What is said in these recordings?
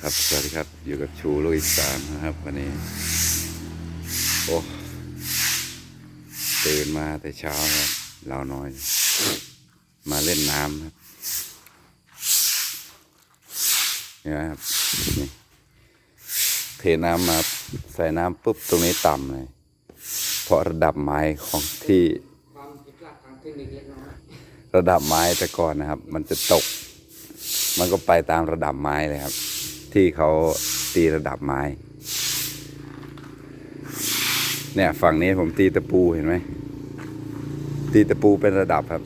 ครับสวัสดีครับอยู่กับชูโลกอีสานนะครับวันนี้ โอ้ตื่นมาแต่เช้าครับเราน้อย มาเล่นน้ำครับเห็นไหมครับนี่เทน้ำมาใส่น้ำปุ๊บตรงนี้ต่ำเลยเพราะระดับไม้ของที่ความผิดพลาดทางเทคนิคเล็กน้อยระดับไม้แต่ก่อนนะครับ มันจะตก มันก็ไปตามระดับไม้เลยครับ ที่เขาตีระดับไม้ เนี่ยฝั่งนี้ผมตีตะปูเห็นไหมตีตะปูเป็นระดับครับ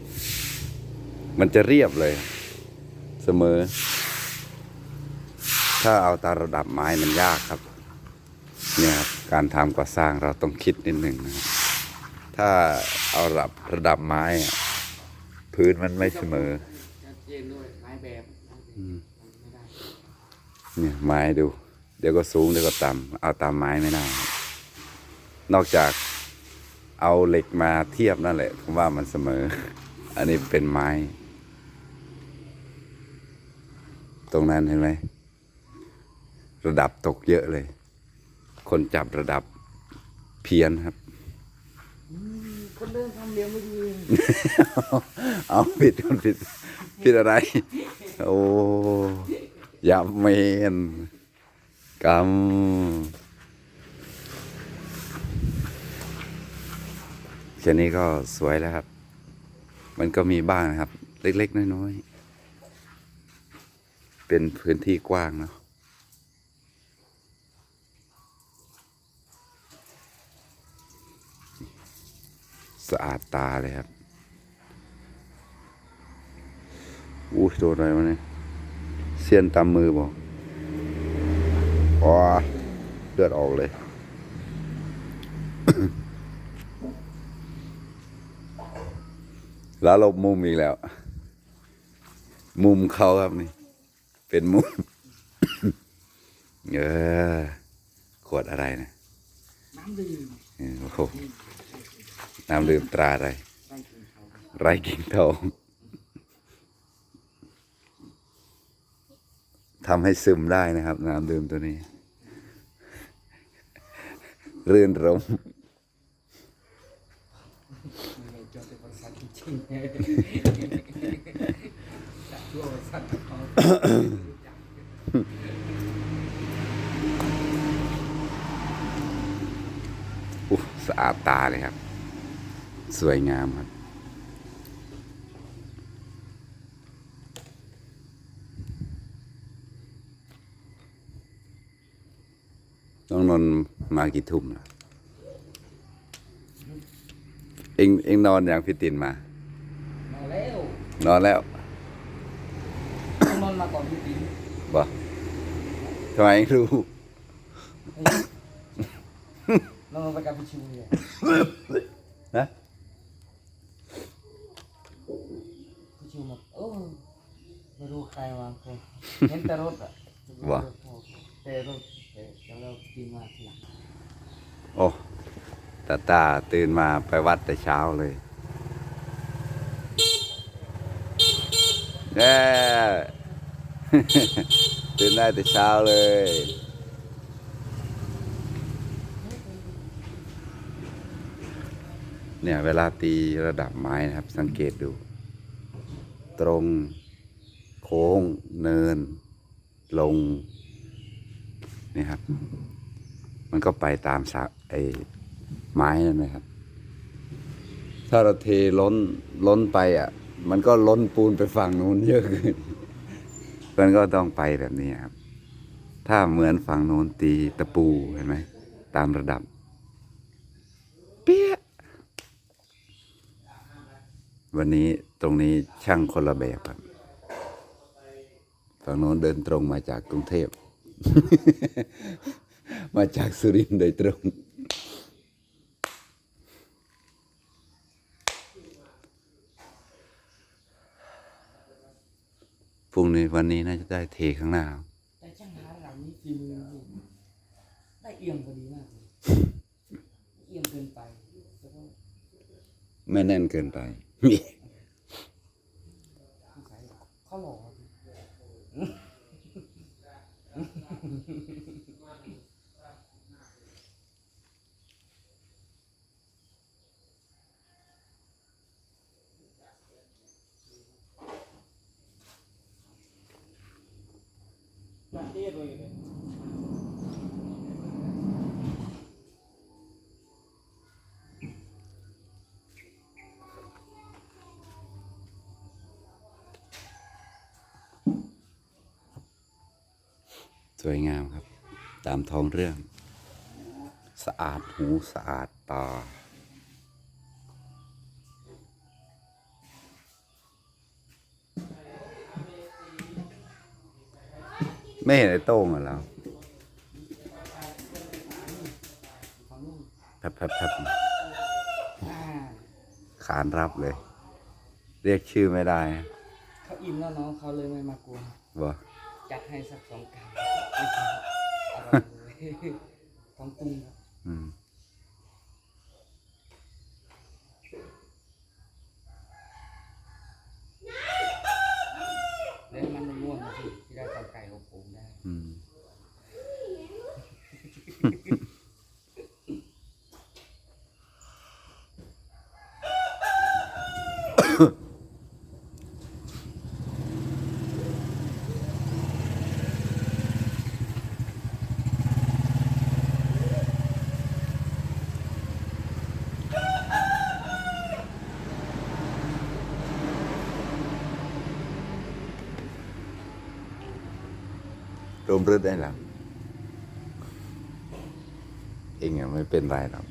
มันจะเรียบเลย เสมอ ถ้าเอาตามระดับไม้มันยากครับ เนี่ยครับการทำก่อสร้างเราต้องคิดนิดหนึ่งนะถ้าเอาระดับระดับไม้ พื้นมันไม่เสมอ ชัดเจนด้วยหลายแบบ เนี่ยไม้ดู เดี๋ยวก็สูงเดี๋ยวก็ต่ำเอาตามไม้ไม่ได้ นอกจากเอาเหล็กมาเทียบนั่นแหละผมว่ามันเสมอ อันนี้เป็นไม้ ตรงนั้นเห็นไหมระดับตกเยอะเลย คนจับระดับเพี้ยนครับคนเดินทำเลี้ยงไม่ดี เอาผิดคนผิด ผิดอะไร โอ้ยาเมนกรรมแค่นี้ก็สวยแล้วครับ มันก็มีบ้างนะครับ เล็ก ๆ น้อยๆ เป็นพื้นที่กว้างเนาะสะอาดตาเลยครับ อู้โดนอะไรมาเนี่ยเสียนตามมือบอกอ๋อเลือดออกเลย แล้วหลบมุมอีกแล้ว มุมเขาครับนี่ เป็นมุม เออ ขวดอะไรนะน้ำดื่มเออโอ้โหน้ำดื่มตราอะไรใส่กินเขาไรกิ่งทอง ทำให้ซึมได้นะครับ น้ำดื่มตัวนี้ รื่นรมไม่ได้จดเป็นบริษัทจริงๆจากทั่วบริษัทเขาอุ๊ยสะอาดตาเลยครับ สวยงามครับ น้องนนท์มากี่ทุ่มล่ะเองเองนอนอย่างพี่ตินมามาแล้ว นอนแล้วต้องนอนมาก่อนพี่ติ๋มบ่ทำไมเองรู้นอนไปกับพี่ชูเลยนะพี่ชูบอกเออไม่รู้ใครวางคนเห็นแต่รถอะแต่รถ แต่เรากินมาทีหลังโอ้ตาตาตื่นมาไปวัดแต่เช้าเลยแน่ตื่นได้แต่เช้าเลยเนี่ยเวลาตีระดับไม้นะครับ สังเกตดู ตรง โค้ง เนิน ลง นี่ครับ มันก็ไปตามสาไอ้ไม้นั่นนะครับ ถ้าเราเทล้นล้นไปอะ มันก็ล้นปูนไปฝั่งนู้นเยอะขึ้นมันก็ต้องไปแบบนี้ครับ ถ้าเหมือนฝั่งโน้นตีตะปูเห็นไหมตามระดับ เปี้ยวันนี้ตรงนี้ช่างคนละแบบครับฝั่งโน้นเดินตรงมาจากกรุงเทพ มาจากสุรินทร์โดยตรงพรุ่งนี้วันนี้น่าจะได้เทข้างหน้า แต่ช่างหาหลังนี้ฟิล์มได้เอียงพอดีมากเลยเอียงเกินไปแล้วก็ไม่แน่นเกินไป สงสัยเขาหลอก สวยงามครับ ตามท้องเรื่อง สะอาดหูสะอาดตา ไม่เห็นไอ้โต้งอะแล้วฝั่งนู้นแป๊บแป๊บแป๊บอ่าขานรับเลย เรียกชื่อไม่ได้นะเขาอิ่มแล้วน้องเขาเลยไม่มากลัวบ่จัดให้สักสองกำไม่ใช่อร่อยเลยท้องตุ้งครับอืม แล้วมันมันม่วนนะพี่ที่ได้เตาไก่อบโอ่งได้ อืม รวมรืดได้แล้ว เองอะไม่เป็นไรหรอก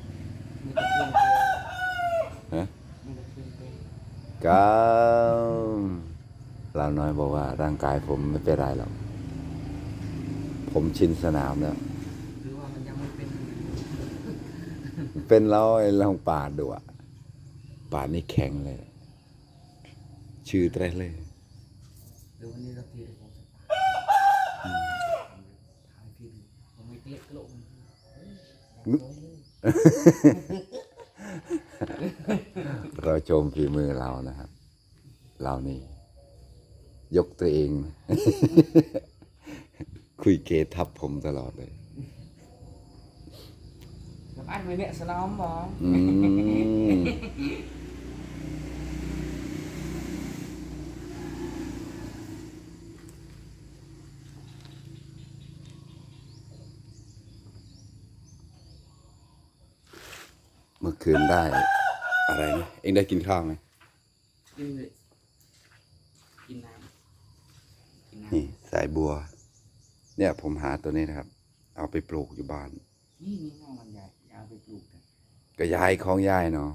ฮะก้าเราน้อยบอกว่า ร่างกายผมไม่เป็นไรหรอก ผมชินสนามแล้วเป็นเราไอ้ลองป่าดูอะป่านี่แข็งเลย ชื่อแตรเลยหรือวันนี้เราที เกล็ดกระโหลกมันเฮ้ยอยากโดนเลยเราชมฝีมือเรานะครับ เรานี่ ยกตัวเอง คุยเกทับผมตลอดเลยกับ anh với mẹ sao nóng mà อืมเมื่อ คืนได้ อะไรนะ เองได้กินข้าวไหมกินเลยกินน้ำกินน้นี่สายบัว เนี่ยผมหาตัวนี้นะครับ เอาไปปลูกอยู่บ้านำนี่มีห้องมันใหญ่อยาวไปปลูกกันก็ยายของยายเนาะ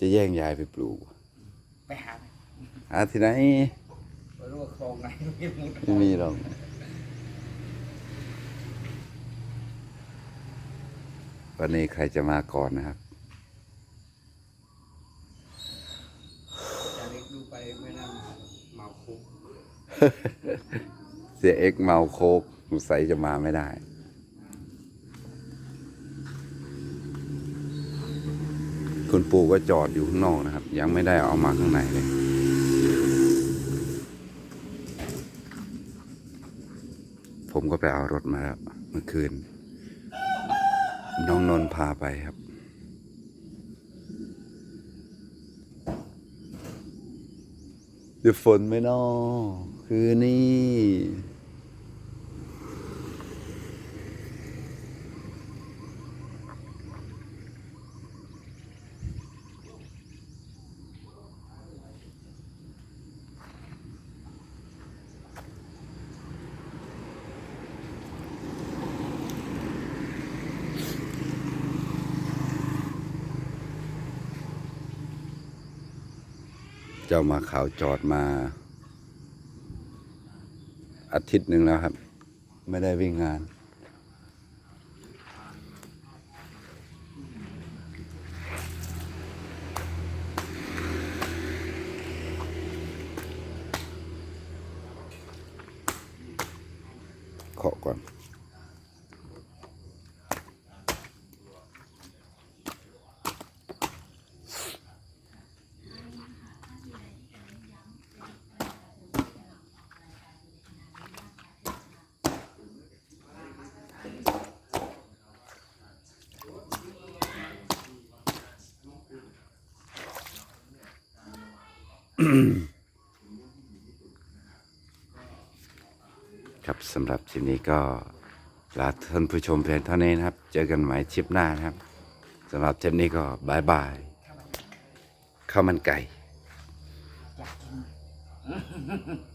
จะแย่งยายไปปลูกไปหาไหมหาที่ไหนไปรู้ว่าคลองไหนไม่รู้ไม่มีหรอก วันนี้ใครจะมาก่อนนะครับจะเล็กดูไปไม่น่ามาเมาคุกเสียเอ็กซ์เมาโคกสงสัยจะมาไม่ได้คุณปู่ก็จอดอยู่ข้างนอกนะครับ ยังไม่ได้เอามาข้างในเลย ผมก็ไปเอารถมาแล้วเมื่อคืน น้องนนพาไปครับ เดี๋ยวฝนไหม่นอคือนี่ เจ้ามาข่าวจอดมาอาทิตย์หนึ่งแล้วครับ ไม่ได้วิ่งงาน ครับสำหรับคลิปนี้ก็ลาท่านผู้ชมเพียงเท่านี้นะครับ เจอกันใหม่คลิปหน้านะครับสำหรับคลิปนี้ก็บายบายข้าวมันไก่อยากกิน